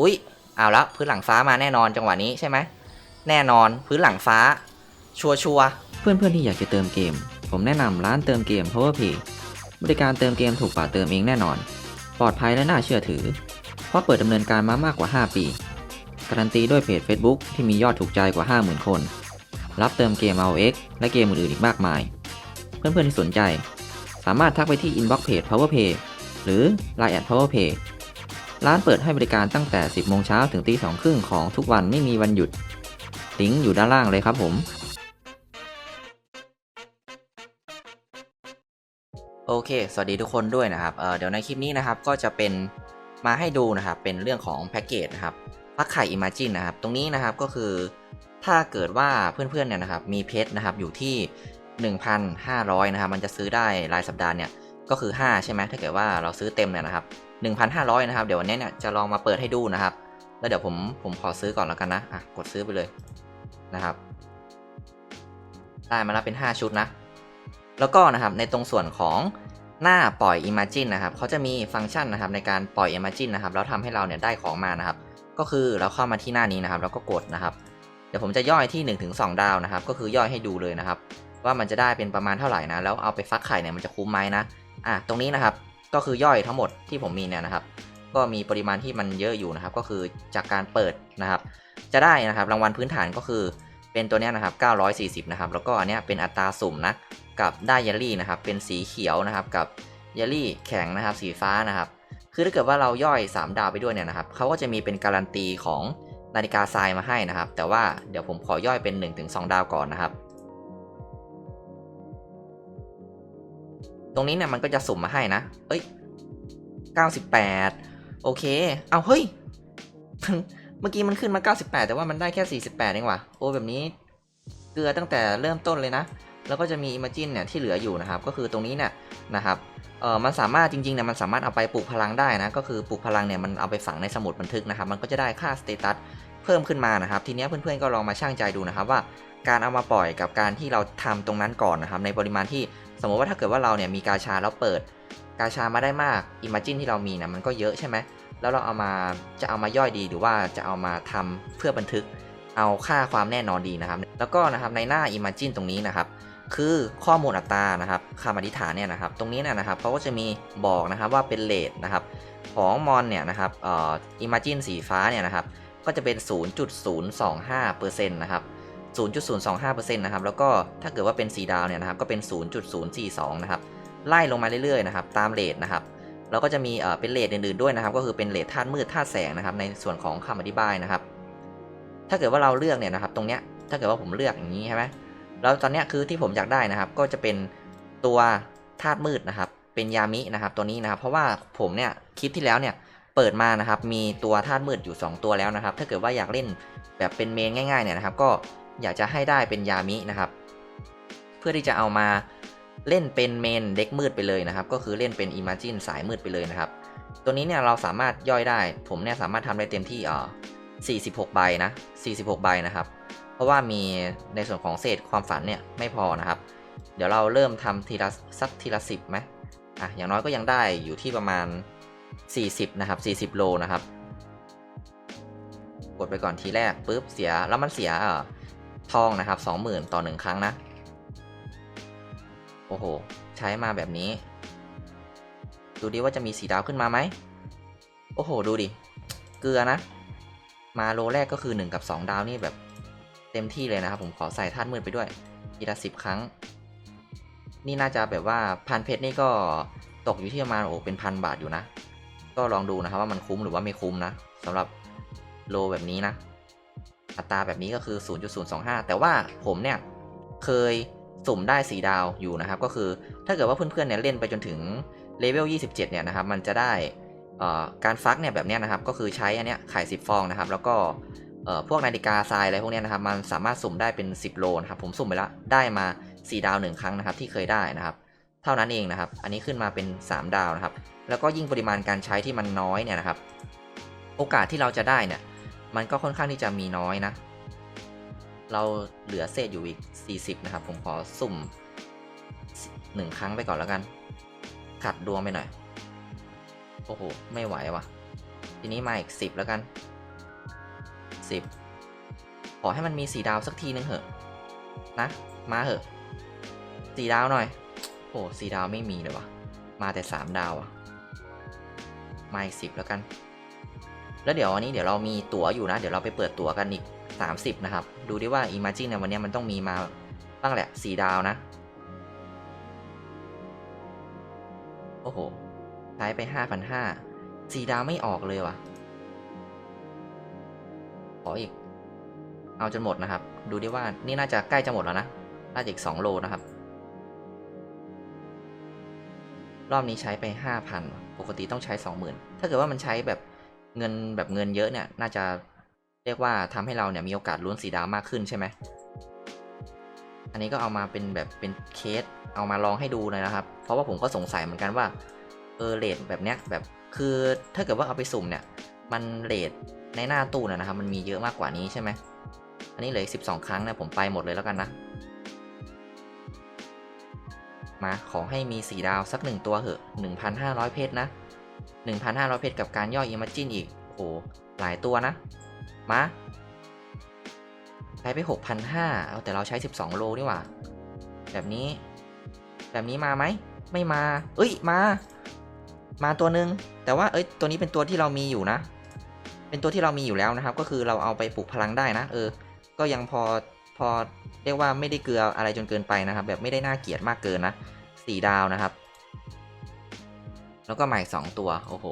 อุ๊ยเอาละพื้นหลังฟ้ามาแน่นอนจังหวะนี้ใช่ไหมแน่นอนพื้นหลังฟ้า ชัวชัวร์เพื่อนๆที่อยากจะเติมเกม ผมแนะนำร้านเติมเกม PowerPay บริการเติมเกมถูกกว่าเติมเองแน่นอน ปลอดภัยและน่าเชื่อถือ เพราะเปิดดำเนินการมามากกว่า 5 ปี การันตีด้วยเพจ Facebook ที่มียอดถูกใจกว่า 50,000 คน รับเติมเกม ROX และเกมอื่นๆอีกมากมาย เพื่อนๆที่สนใจ สามารถทักไปที่ inbox page PowerPay หรือ line at PowerPay ร้านเปิดให้บริการตั้งแต่ 10 โมงเช้าถึงตี2ครึ่งของทุกวันไม่มีวันหยุด ลิงก์อยู่ด้านล่างเลยครับผม โอเค สวัสดีทุกคนด้วยนะครับเเดี๋ยวในคลิปนี้นะครับก็จะเป็นมาให้ดูนะครับเป็นเรื่องของแพ็กเกจนะครับพักไข่ Imagine นะครับ ตรงนี้นะครับก็คือถ้าเกิดว่าเพื่อนๆเนี่ยนะครับมีเพชรนะครับอยู่ที่ 1,500 นะครับ มันจะซื้อได้รายสัปดาห์เนี่ยก็คือ 5 ใช่ไหมถ้าเกิดว่าเราซื้อเต็มเนี่ยนะครับ 1,500 นะครับ เดี๋ยววันนี้เนี่ยจะลองมาเปิดให้ดูนะครับ แล้วเดี๋ยวผมผมขอซื้อก่อนแล้วกันนะอะกดซื้อไปเลยนะครับ ได้มาแล้วเป็น 5 ชุดนะ แล้วก็นะครับในตรงส่วนของหน้าปล่อย Imagine นะครับเขาจะมีฟังก์ชันนะครับในการปล่อย Imagine นะครับแล้วทำให้เราเนี่ยได้ของมานะครับ ก็คือเราเข้ามาที่หน้านี้นะครับ แล้วก็กดนะครับ เดี๋ยวผมจะย่อยที่ 1-2 ดาวนะครับ ก็คือย่อยให้ดูเลยนะครับ ว่ามันจะได้เป็นประมาณเท่าไหร่นะ แล้วเอาไปฟักไข่เนี่ยมันจะคุ้มไหมนะอะตรงนี้นะครับ ก็คือย่อยทั้งหมดที่ผมมีเนี่ยนะครับ ก็มีปริมาณที่มันเยอะอยู่นะครับ ก็คือจากการเปิดนะครับ จะได้นะครับรางวัลพื้นฐานก็คือเป็นตัวเนี้ยนะครับ 940 นะครับ แล้วก็อันเนี้ยเป็นอัตราสุ่มนะกับได้เยลลี่นะครับ เป็นสีเขียวนะครับ กับเยลลี่แข็งนะครับ สีฟ้านะครับ คือถ้าเกิดว่าเราย่อย 3 ดาวไปด้วยเนี่ยนะครับเขาก็จะมีเป็นการันตีของนาฬิกาทรายมาให้นะครับ แต่ว่าเดี๋ยวผมขอย่อยเป็น 1-2 ดาวก่อนนะครับ ตรงนี้เนี่ยมันก็จะสุ่มมาให้นะ เอ้ย 98 โอเค เอาเฮ้ย เมื่อกี้มันขึ้นมา 98 แต่ว่ามันได้แค่ 48เองว่ะ โอ้แบบนี้ เกลือตั้งแต่เริ่มต้นเลยนะ แล้วก็จะมี Imagine เนี่ยที่เหลืออยู่นะครับ ก็คือตรงนี้เนี่ยนะครับเออมันสามารถจริงๆเนี่ยมันสามารถเอาไปปลูกพลังได้นะ ก็คือปลูกพลังเนี่ยมันเอาไปฝังในสมุดบันทึกนะครับ มันก็จะได้ค่าสเตตัสเพิ่มขึ้นมานะครับ ทีเนี้ยเพื่อนๆก็ลองมาช่างใจดูนะครับว่าการเอามาปล่อยกับการที่เราทำตรงนั้นก่อนนะครับ ในปริมาณที่ สมมติว่าถ้าเกิดว่าเราเนี่ยมีกาชาแล้วเปิด กาชามาได้มาก Imagine ที่เรามีนี่ยมันก็เยอะใช่ไหมแล้วเราเอามาจะเอามาย่อยดีหรือว่าจะเอามาทำเพื่อบันทึกเอาค่าความแน่นอนดีนะครับ แล้วก็นะครับในหน้า Imagine ตรงนี้นะครับ คือข้อมูลอัตรานะครับคำอธิษฐานเนี่ยนะครับ ตรงนี้เนี่ยนะครับเขาก็จะมีบอกนะครับว่าเป็นเลทนะครับ ของมอนเนี่ยนะครับเอ่อ Imagine สีฟ้าเนี่ยนะครับ ก็จะเป็น 0.025%นะครับ 0.025%นะครับแล้วก็ถ้าเกิดว่าเป็นสีดาวเนี่ยนะครับก็เป็น 0.042 นะครับไล่ลงมาเรื่อยๆนะครับตามเลทนะครับแล้วก็จะมีเป็นเลทอื่นๆด้วยนะครับ ก็คือเป็นเลทธาตุมืดธาตุแสงนะครับ ในส่วนของคำอธิบายนะครับ ถ้าเกิดว่าเราเลือกเนี่ยนะครับ ตรงเนี้ยถ้าเกิดว่าผมเลือกอย่างนี้ใช่ไหมแล้วตอนเนี้ยคือที่ผมอยากได้นะครับ ก็จะเป็นตัวธาตุมืดนะครับ เป็นยามินะครับ ตัวนี้นะครับ เพราะว่าผมเนี่ยคลิปที่แล้วเนี่ยเปิดมานะครับ มีตัวธาตุมืดอยู่ 2 ตัวแล้วนะครับ ถ้าเกิดว่าอยากเล่นแบบเป็นเมนง่ายๆเนี่ยนะครับ ก็ อยากจะให้ได้เป็นยามินะครับ เพื่อที่จะเอามาเล่นเป็นเมนเด็กมืดไปเลยนะครับ ก็คือเล่นเป็น Imagine สายมืดไปเลยนะครับ ตัวนี้เนี่ยเราสามารถย่อยได้ ผมเนี่ยสามารถทำได้เต็มที่อ่อ46 ใบนะ 46 ใบนะครับ เพราะว่ามีในส่วนของเศษความฝันเนี่ยไม่พอนะครับ เดี๋ยวเราเริ่มทำทีละสักทีละสิบไหมอะอย่างน้อยก็ยังได้อยู่ที่ประมาณ 40 นะครับ 40 โลนะครับ กดไปก่อนทีแรกปุ๊บเสียแล้วมันเสียเอ่อ ทองนะครับ 20,000 ต่อ 1 ครั้งนะ โอ้โห ใช้มาแบบนี้ ดูดิว่าจะมีสีดาวขึ้นมาไหม โอ้โห ดูดิ เกลือนะ มาโลแรกก็คือ 1 กับ 2 ดาวนี่แบบเต็มที่เลยนะครับ ผมขอใส่ธาตุมืดไปด้วยทีละสิบครั้ง นี่น่าจะแบบว่าพันเพชรนี่ก็ตกอยู่ที่ประมาณโอ้เป็นพันบาทอยู่นะ ก็ลองดูนะครับว่ามันคุ้มหรือว่าไม่คุ้มนะสำหรับโลแบบนี้นะ อัตราแบบนี้ก็คือ 0.025 แต่ว่าผมเนี่ยเคยสุ่มได้สีดาวอยู่นะครับ ก็คือถ้าเกิดว่าเพื่อนๆเนี่ยเล่นไปจนถึงเลเวล 27 เนี่ยนะครับ มันจะได้การฟักเนี่ยแบบนี้นะครับ ก็คือใช้อันเนี้ยไข่10 ฟองนะครับ แล้วก็พวกนาฬิกาทรายอะไรพวกนี้นะครับ มันสามารถสุ่มได้เป็น 10 โลนะครับ ผมสุ่มไปแล้วได้มา 4 ดาว 1 ครั้งนะครับ ที่เคยได้นะครับ เท่านั้นเองนะครับ อันนี้ขึ้นมาเป็น 3 ดาวนะครับ แล้วก็ยิ่งปริมาณการใช้ที่มันน้อยเนี่ยนะครับ โอกาสที่เราจะได้เนี่ย มันก็ค่อนข้างที่จะมีน้อยนะ เราเหลือเศษอยู่อีก 40 นะครับ ผมขอสุ่ม 1 ครั้งไปก่อนแล้วกัน ขัดดวงไปหน่อย โอ้โห ไม่ไหวว่ะ ทีนี้มาอีก 10 แล้วกันสิบขอให้มันมีสีดาวสักทีนึงเหอะ นะ มาเหอะสีดาวหน่อย โอ้สีดาวไม่มีเลยวะมาแต่สามดาวอะมาอีกสิบแล้วกัน แล้วเดี๋ยววันนี้เดี๋ยวเรามีตั๋วอยู่นะ เดี๋ยวเราไปเปิดตั๋วกันอีก 30 นะครับ ดูดิว่า Imagine ในวันนี้มันต้องมีมาบ้างแหละสีดาวนะ โอ้โหใช้ไป 5,500สีดาวไม่ออกเลยว่ะ ขออีก เอาจนหมดนะครับ ดูดิว่านี่น่าจะใกล้จะหมดแล้วนะ น่าจะอีก 2 โลนะครับ รอบนี้ใช้ไป 5,000 ปกติต้องใช้ 20,000 ถ้าเกิดว่ามันใช้แบบ เงินแบบเงินเยอะเนี่ย น่าจะเรียกว่าทำให้เราเนี่ยมีโอกาสลุ้นสีดาวมากขึ้นใช่ไหม อันนี้ก็เอามาเป็นแบบเป็นเคสเอามาลองให้ดูเลยนะครับ เพราะว่าผมก็สงสัยเหมือนกันว่าเออเลทแบบเนี้ยแบบคือถ้าเกิดว่าเอาไปสุ่มเนี่ย มันเลทในหน้าตู้นะนะครับ มันมีเยอะมากกว่านี้ใช่ไหมอันนี้เหลืออีก12ครั้งนะผมไปหมดเลยแล้วกันนะมาขอให้มีสีดาวสักหนึ่งตัวเหอะ1,500เพชรนะ 1,500 เพชรกับการย่อยอิม g จินอีก โอ้โห หลายตัวนะ มาใช้ไป 6,500 เอาแต่เราใช้ 12 โลนี่หว่า แบบนี้ แบบนี้มาไหม ไม่มา เอ้ย มา มาตัวหนึ่ง แต่ว่า เอ้ย ตัวนี้เป็นตัวที่เรามีอยู่นะ เป็นตัวที่เรามีอยู่แล้วนะครับ ก็คือเราเอาไปปลุกพลังได้นะ เออ ก็ยังพอ พอเรียกว่าไม่ได้เกลืออะไรจนเกินไปนะครับ แบบไม่ได้น่าเกลียดมากเกินนะสี่ดาวนะครับ แล้วก็ใหม่สองตัว โอ้โห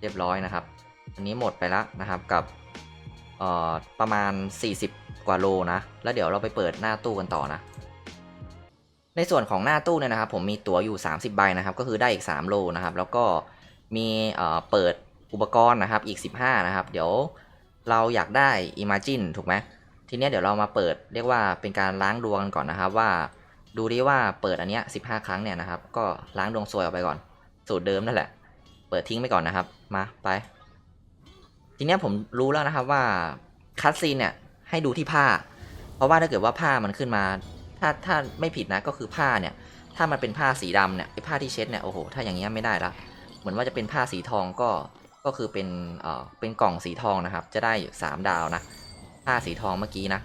เรียบร้อยนะครับ อันนี้หมดไปแล้วนะครับกับประมาณ 40 กว่าโลนะ แล้วเดี๋ยวเราไปเปิดหน้าตู้กันต่อนะ ในส่วนของหน้าตู้เนี่ยนะครับ ผมมีตั๋วอยู่ 30 ใบนะครับ ก็คือได้อีก 3 โลนะครับ แล้วก็มีเปิดอุปกรณ์นะครับอีก 15 นะครับ เดี๋ยวเราอยากได้ Imagine ถูกไหมทีนี้เดี๋ยวเรามาเปิดเรียกว่าเป็นการล้างดวงกันก่อนนะครับว่าดูดิว่าเปิดอันเนี้ย15 ครั้งเนี่ยนะครับ ก็ล้างดวงซวยออกไปก่อน สูตรเดิมนั่นแหละ เปิดทิ้งไปก่อนนะครับ มาไป ทีนี้ผมรู้แล้วนะครับว่าคัตซีนเนี่ยให้ดูที่ผ้า เพราะว่าถ้าเกิดว่าผ้ามันขึ้นมา ถ้าถ้าไม่ผิดนะก็คือผ้าเนี่ย ถ้ามันเป็นผ้าสีดำเนี่ยไอ้ผ้าที่เช็ดเนี่ยโอ้โหถ้าอย่างเงี้ยไม่ได้ละเหมือนว่าจะเป็นผ้าสีทองก็ก็คือเป็นเอ่อเป็นกล่องสีทองนะครับ จะได้สามดาวนะผ้าสีทองเมื่อกี้นะ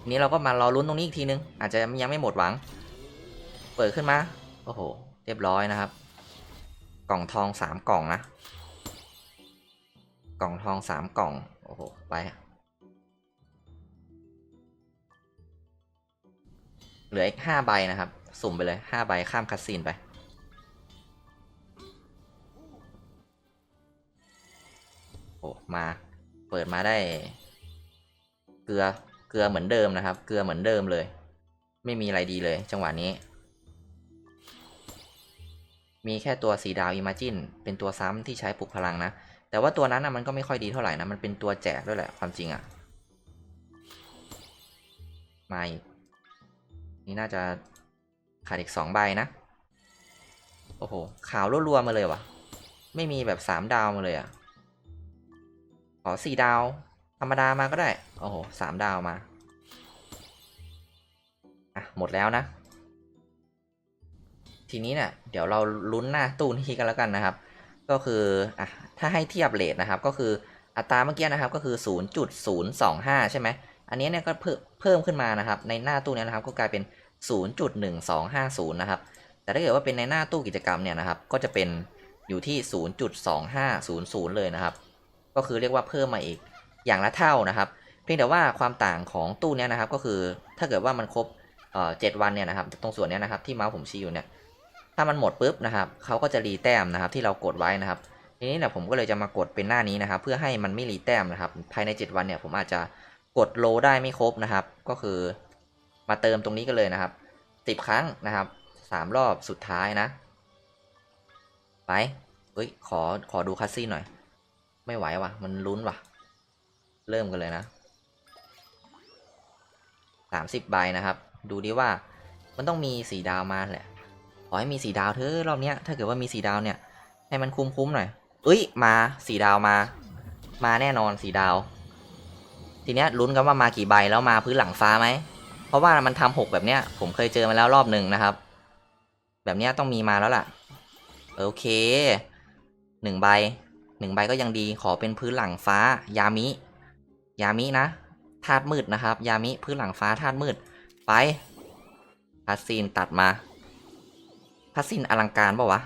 ทีนี้เราก็มารอลุ้นตรงนี้อีกทีนึง อาจจะยังไม่หมดหวัง เปิดขึ้นมา โอ้โห เรียบร้อยนะครับ กล่องทองสามกล่องนะ กล่องทองสามกล่อง โอ้โห ไป เหลืออีกห้าใบนะครับ สุ่มไปเลยห้าใบข้ามคัสซีนไปโอ้มา เปิดมาได้ เกลือ เกลือเหมือนเดิมนะครับ เกลือเหมือนเดิมเลย ไม่มีอะไรดีเลย จังหวะนี้ มีแค่ตัวสีดาวอิมาจินเป็นตัวซ้ำที่ใช้ปลุกพลังนะ แต่ว่าตัวนั้นนะมันก็ไม่ค่อยดีเท่าไหร่นะ มันเป็นตัวแจกด้วยแหละความจริงอะ่ะมาอีกนี่น่าจะขาดอีกสองใบนะ โอ้โห ขาวรัวๆมาเลยว่ะ ไม่มีแบบสามดาวมาเลยอะ่ะ ขอสี่ดาว ธรรมดามาก็ได้ โอ้โหสามดาวมา อะ หมดแล้วนะ ทีนี้เนี่ยเดี๋ยวเราลุ้นหน้าตู้นี้กันแล้วกันนะครับ ก็คืออะถ้าให้เทียบเลทนะครับ ก็คืออัตราเมื่อกี้นะครับก็คือ 0.025 ใช่ไหมอันนี้เนี่ยก็เพิ่มขึ้นมานะครับ ในหน้าตู้เนี้นะครับก็กลายเป็น 0.1250 นะครับ แต่ถ้าเกิดว่าเป็นในหน้าตู้กิจกรรมเนี่ยนะครับ ก็จะเป็นอยู่ที่ 0.2500 เลยนะครับ ก็คือเรียกว่าเพิ่มมาอีกอย่างละเท่านะครับ เพียงแต่ว่าความต่างของตู้เนี้ยนะครับก็คือถ้าเกิดว่ามันครบเจ็ดวันเนี่ยนะครับ ตรงส่วนนี้นะครับที่เมาส์ผมชี้อยู่เนี่ย ถ้ามันหมดปุ๊บนะครับเขาก็จะรีแต้มนะครับ ที่เรากดไว้นะครับ ทีนี้เนี่ยผมก็เลยจะมากดเป็นหน้านี้นะครับ เพื่อให้มันไม่รีแต้มนะครับ ภายใน 7 วันเนี่ยผมอาจจะกดโลได้ไม่ครบนะครับ ก็คือมาเติมตรงนี้กันเลยนะครับสิบครั้งนะครับสามรอบสุดท้ายนะ ไปเฮ้ยขอขอดูคัสซี่หน่อย ไม่ไหวว่ะ มันลุ้นว่ะ เริ่มกันเลยนะสามสิบใบนะครับ ดูดิว่ามันต้องมีสีดาวมาแหละ ขอให้มีสีดาวเถอะรอบเนี้ยถ้าเกิดว่ามีสีดาวเนี่ย ให้มันคุ้มๆหน่อยเอ้ยมาสีดาวมา มาแน่นอนสีดาว ทีเนี้ยลุ้นกันว่ามากี่ใบแล้วมาพื้นหลังฟ้าไหมเพราะว่ามันทำหกแบบเนี้ย ผมเคยเจอมาแล้วรอบหนึ่งนะครับ แบบเนี้ยต้องมีมาแล้วล่ะ โอเคหนึ่งใบหนึ่งใบก็ยังดีขอเป็นพื้นหลังฟ้ายามิ ยามินะธาตุมืดนะครับ ยามิพื้นหลังฟ้าธาตุมืด ไปพัสซีนตัดมา พัสซีนอลังการปะวะ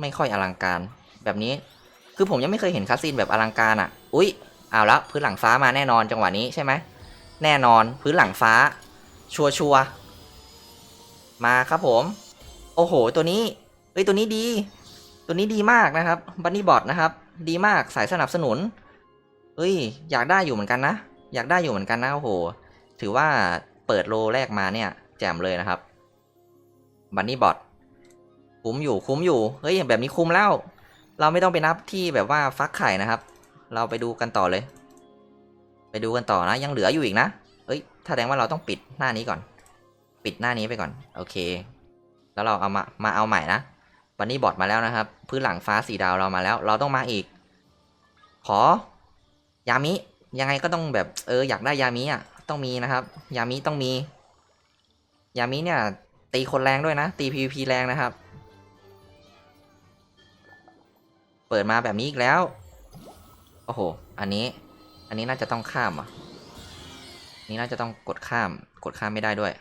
ไม่ค่อยอลังการ แบบนี้ คือผมยังไม่เคยเห็นคัสซีนแบบอลังการอะ อุ๊ย เอาละพื้นหลังฟ้ามาแน่นอนจังหวะนี้ใช่ไหม แน่นอนพื้นหลังฟ้า ชัวชัวมาครับผม โอ้โห ตัวนี้ เอ้ย ตัวนี้ดี ตัวนี้ดีมากนะครับ บันนี่บอทนะครับ ดีมาก สายสนับสนุน เอ้ย อยากได้อยู่เหมือนกันนะ อยากได้อยู่เหมือนกันนะ โอ้โห ถือว่าเปิดโลแรกมาเนี่ย แจ่มเลยนะครับ บันนี่บอท คุ้มอยู่คุ้มอยู่ เฮ้ยแบบนี้คุ้มแล้ว เราไม่ต้องไปนับที่แบบว่าฟักไข่นะครับ เราไปดูกันต่อเลย ไปดูกันต่อนะ ยังเหลืออยู่อีกนะเอ้ยแสดงว่าเราต้องปิดหน้านี้ก่อน ปิดหน้านี้ไปก่อน โอเค แล้วเราเอามา มาเอาใหม่นะบันนี่บอทมาแล้วนะครับ พื้นหลังฟ้าสีดาวเรามาแล้ว เราต้องมาอีก ขอ ยามิ ยังไงก็ต้องแบบ เออ อยากได้ยามิอะ ต้องมีนะครับ ยามิต้องมี ยามิเนี่ย ตีคนแรงด้วยนะ ตี PVP แรงนะครับ ปิดมาแบบนี้อีกแล้ว โอ้โห อันนี้ อันนี้น่าจะต้องข้ามอะ นี่น่าจะต้องกดข้าม กดข้ามไม่ได้ด้วย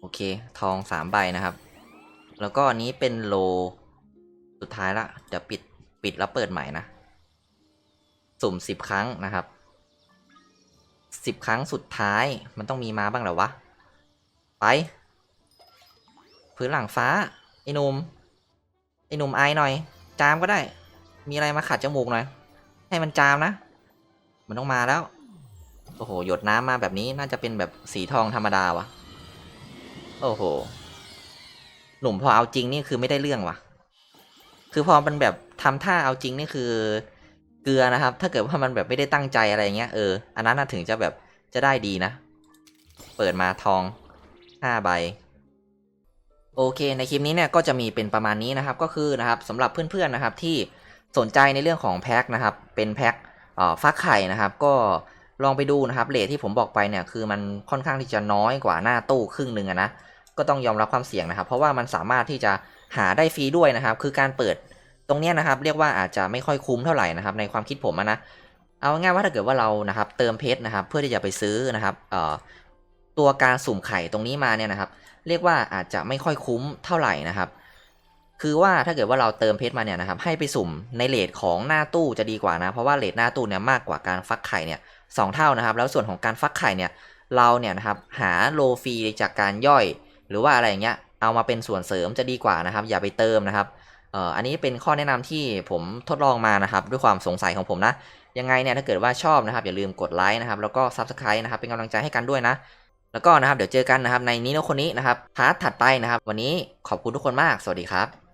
โอเค ทองสามใบนะครับ แล้วก็อันนี้เป็นโล สุดท้ายละ เดี๋ยวปิด ปิดแล้วเปิดใหม่นะ สุ่มสิบครั้งนะครับสิบครั้งสุดท้าย มันต้องมีมาบ้างเหรอวะ ไป พื้นหลังฟ้า ไอ้นุ่ม ไอหนุ่มไอหน่อย จามก็ได้ มีอะไรมาขัดจมูกหน่อย ให้มันจามนะ มันต้องมาแล้ว โอ้โห หยดน้ำมาแบบนี้น่าจะเป็นแบบสีทองธรรมดาวะโอ้โห หนุ่มพอเอาจริงนี่คือไม่ได้เรื่องว่ะคือพอมันแบบทำท่าเอาจริงนี่คือ เกลือนะครับ ถ้าเกิดว่ามันแบบไม่ได้ตั้งใจอะไรเงี้ยเออ อันนั้นถึงจะแบบจะได้ดีนะ เปิดมาทองห้าใบ โอเคในคลิปนี้เนี่ยก็จะมีเป็นประมาณนี้นะครับก็คือนะครับสำหรับเพื่อนๆนะครับที่สนใจในเรื่องของแพ็คนะครับเป็นแพ็คฟักไข่นะครับ ก็ลองไปดูนะครับเลทที่ผมบอกไปเนี่ยคือมันค่อนข้างที่จะน้อยกว่าหน้าตู้ครึ่งหนึ่งนะก็ต้องยอมรับความเสี่ยงนะครับ เพราะว่ามันสามารถที่จะหาได้ฟรีด้วยนะครับ คือการเปิดตรงนี้นะครับเรียกว่าอาจจะไม่ค่อยคุ้มเท่าไหร่นะครับในความคิดผมนะเอาง่ายๆว่าถ้าเกิดว่าเรานะครับเติมเพชรนะครับเพื่อที่จะไปซื้อนะครับตัวการสุ่มไข่ตรงนี้มาเนี่ยนะครับ เรียกว่าอาจจะไม่ค่อยคุ้มเท่าไหร่นะครับ คือว่าถ้าเกิดว่าเราเติมเพชรมาเนี่ยนะครับให้ไปสุ่มในเลทของหน้าตู้จะดีกว่านะ เพราะว่าเลทหน้าตู้เนี่ยมากกว่าการฟักไข่เนี่ยสองเท่านะครับ แล้วส่วนของการฟักไข่เนี่ยเราเนี่ยนะครับหาโลฟรีจากการย่อย หรือว่าอะไรอย่างเงี้ยเอามาเป็นส่วนเสริมจะดีกว่านะครับ อย่าไปเติมนะครับเอ่ออันนี้เป็นข้อแนะนำที่ผมทดลองมานะครับ ด้วยความสงสัยของผมนะ ยังไงเนี่ยถ้าเกิดว่าชอบนะครับ อย่าลืมกดไลค์นะครับ แล้วก็ Subscribe นะครับ เป็นกำลังใจให้กันด้วยนะ แล้วก็นะครับเดี๋ยวเจอกันนะครับในนี้โนคนนี้นะครับพาร์ทถัดไปนะครับ วันนี้ขอบคุณทุกคนมาก สวัสดีครับ